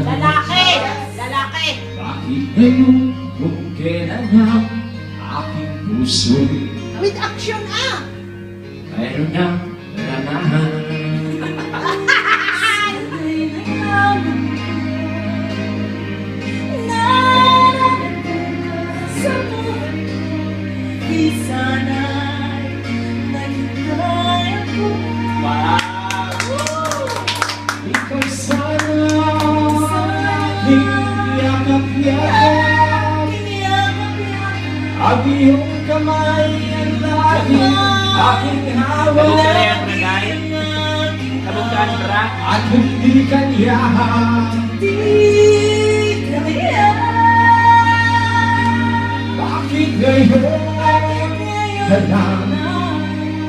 Lalaki lalaki. Bakit ngayon kung kailan ang aking puso With action, ah! mayroon ng nanahan? Ikaw Hiyakap-yakap Ang iyong kamay ang laging aking hawak Kabugtaran na dahil. Kabugtaran ra. At hindi kanyahan Bakit ngayon na lang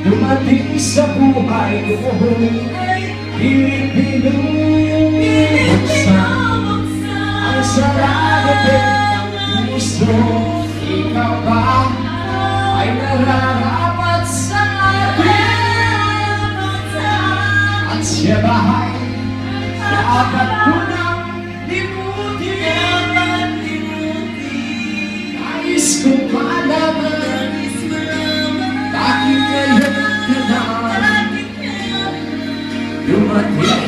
Dumating sa buhay ko Pinipinubuksan Ang sarado ng puso Ikaw ba ay nararapat sa akin? At siya ba ay dapat ko nang limutin? Nais kong malaman. Bakit ngayon ka na dumating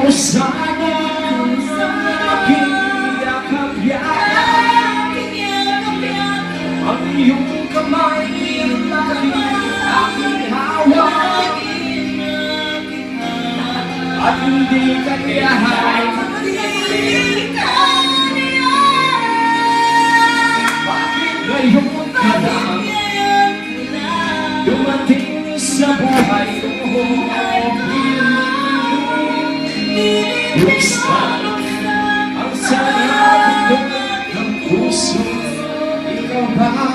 Ikaw sana aking yakap-yakap Ang iyong kamay laging aking hawak. At hindi kaniyahan Bakit Buksan ang sarado ng puso. Ikaw ba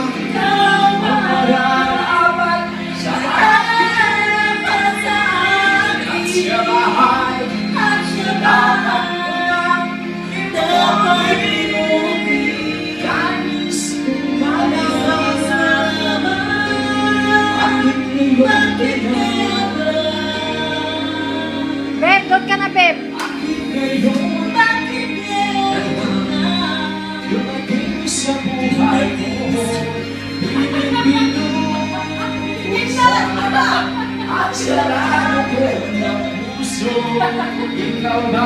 At sarado ko ng puso Ikaw ba